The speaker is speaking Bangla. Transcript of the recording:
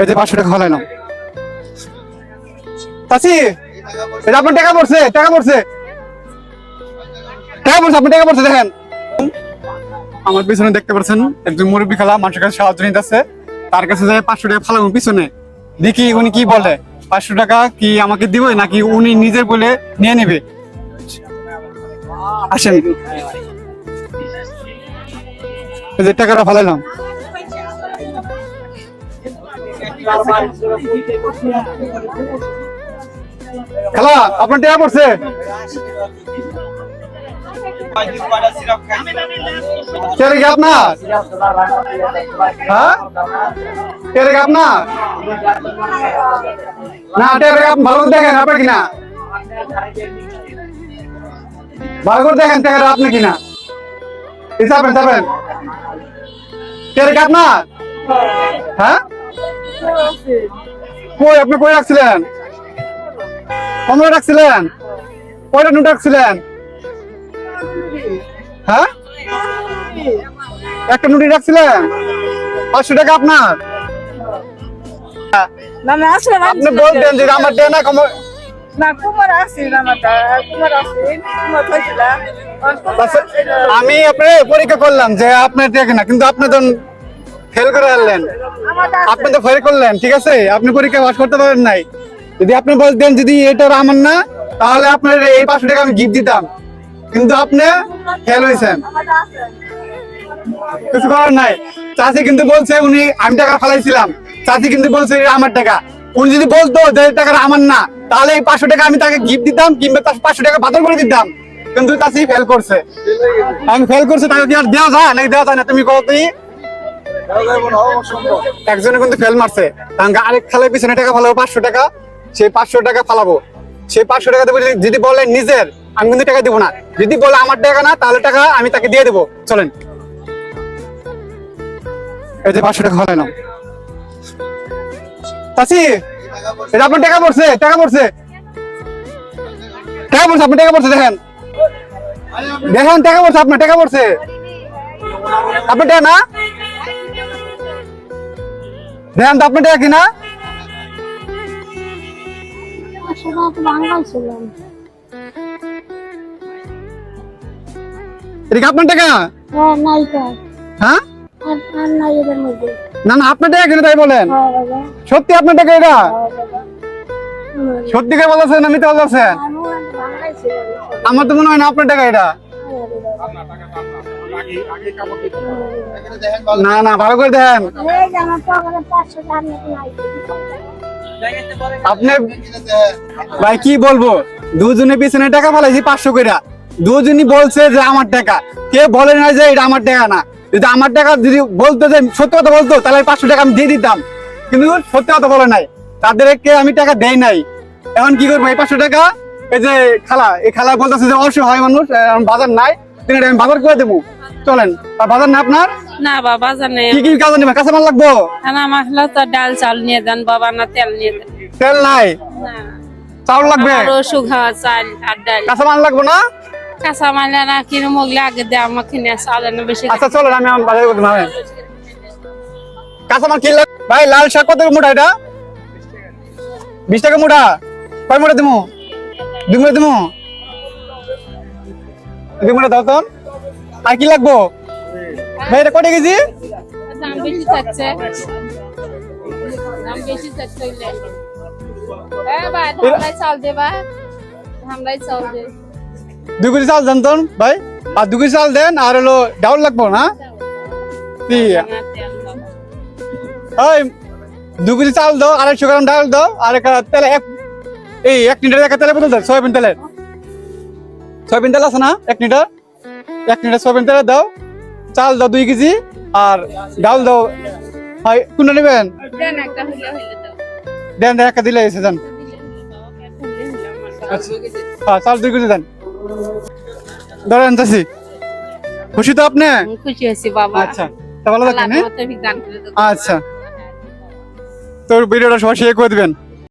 এই যে পাঁচশো টাকা হলাই এটা আপনার টাকা পড়ছে টাকা পড়ছে। টাকা পড়ছে আপনি টাকা পড়ছে, দেখেন। আমার পিছনে দেখতে পাচ্ছেন একজন মুরব্বী খেলা, মানুষের কাছে সাহায্য নিতেছে। তার কাছে যায় পাঁচশো টাকা ফালাবো পিছনে। দেখি উনি কি বলে, পাঁচশো টাকা কি আমাকে দিবে নাকি উনি নিজের বলে নিয়ে নেবে? আসেন। টাকাটা ফালাইলাম। খেলা, আপনার টাকা পড়ছে? কে রেখে আপনার হ্যাঁ? কে রেখে আপনার না। কে রেখে আপনি ভালো করে দেখেন আপনার কিনা। ভালো করে দেখেন টাকাটা আপনি কিনা হিসাবেন যাবেন কে রেখে আপনার হ্যাঁ? কই আপনি কই রাখছিলেন? কমলা রাখছিলেন? কয়টা নোট রাখছিলেন? হ্যাঁ? একটা নুটি রাখছিলেন? পাঁচশো টাকা আপনার? না না আসলে আপনি বলতেন যে আমার দেয় না কম হয়েছিল। আমি আপনি পরীক্ষা করলাম যে আপনার দেখে না কিন্তু আপনার ফেল করে আনলেন। আপনি তো ফেল করলেন, ঠিক আছে? আপনি পরীক্ষা পাস করতে পারেন নাই। যদি আপনি বলতেন যদি এটা আমার না, তাহলে আপনার এই পাঁচশো টাকা আমি গিফট দিতাম। কিন্তু আপনি ফেল হয়েছেন। কিছু করার নাই। চাচি কিন্তু বলছে উনি, আমি টাকা ফালাইছিলাম। চাচি কিন্তু বলছে আমার টাকা। উনি যদি বলতো যে টাকাটা আমার না, তাহলে এই পাঁচশো টাকা আমি তাকে গিফট দিতাম কিংবা তার পাঁচশো টাকা বাতিল করে দিতাম। কিন্তু চাচি ফেল করছে। আমি ফেল করছে, তাকে কি আর দেওয়া যায়? নাকি দেওয়া যায় না? তুমি কত একজনে কিন্তু ফেল মারছে। আরেক খেলার পিছনে টাকা ফালাবো, পাঁচশো টাকা। সেই পাঁচশো টাকা ফালাবো। সেই পাঁচশো টাকা দেবো যদি- বলে নিজের, আমি কিন্তু টাকা দিব না। যদি বলে আমার টাকা না, তাহলে টাকা আমি তাকে দিয়ে দেবো। চলেন। এই যে পাঁচশো টাকা এটা আপনার টাকা পড়ছে টাকা পড়ছে। টাকা পড়ছে, আপনার টাকা পড়ছে, দেখেন। দেখেন, টাকা পড়ছে, আপনার টাকা পড়ছে। আপনার টাকা না? দেখেন তো এটা কি আপনার টাকা? হ্যাঁ? না না, আপনার টাকা তাই বলেন। সত্যি আপনার টাকা এটা। সত্যি করে বলছেন না মিথ্যা বলছেন? আমার তো মনে হয় না আপনার টাকা এটা। না না, ভালো করে দেখেন। আপনি ভাই, কি বলব? দুজনে পিছনে টাকা ফেলাইছি পাঁচশো করে দুজনই বলছে যে আমার টাকা। কে বলে না যে এটা আমার টাকা না? যদি আমার টাকা যদি বলতো যে সত্যি কথা বলতো, তাহলে পাঁচশো টাকা আমি দিয়ে দিতাম। কিন্তু সত্যি কথা বলে নাই। তাদেরকে আমি টাকা দেই নাই। এখন কি করব? এই পাঁচশো টাকা, এই যে খালা, এই খালা বলতেছে যে অসহায় মানুষ বাজার নাই। তিনি আমি বাজার করে দেবো। চলেন বাজার না আপনার? না বাবা বাজার নেই। কি কি কাজ নেবে কাঁচা মাল লাগবো? খানা মশলা তো ডাল চাল নিয়ে দেন বাবা না তেল নিয়ে দেন তেল নাই? না। চাউল লাগবে? আমার ওষুধ চাল আর ডাল। কাঁচা মাল লাগবো না? কাঁচা মালে না কিনে মগলে আগে দে আমাকে নিয়ে চালে না বেশি আচ্ছা চলো আমি আমার বাজারে করতে পারবেন কাঁচামাল কি লাগ- ভাই লাল শাক কত করে মোটা এটা? বিশ টাকা মোটা। কয় মোটা দিমু দুই মোটা দিমু দুই মোটা দাও আর কি লাগবো? ভাই এটা কটা কেজি? দাম বেশি চাচ্ছে দাম বেশি চাচ্ছে ওইলে। ভাই দে কেজি চাল দেন তো ভাই। আর দু কেজি চাল দেন আর হলো ডাউল লাগবো না? কি? না তেল দাও। ওই দু কেজি চাল দাও আড়াইশো গ্রাম ডাল দাও আর একটা তেলে এক এই এক লিটার একটা তেলে বোতল দাও সয়াবিন তেলের? সয়াবিন তেল আছে না? এক লিটার? এক লিটার সয়াবিন তেল দাও। চাল দাও দুই কেজি। আর ডাল দাও। হয় কোনটা নেবেন? দেন দেন একটা দিলে এসে দেন। হ্যাঁ চাল দুই কেজি দেন। ধরেন চাষি খুশি তো আপনি? খুশি হয়েছি বাবা। আচ্ছা তা ভালো থাকেন হ্যাঁ? আচ্ছা। তোর ভিডিওটা সবাই শেয়ার করে দিবেন।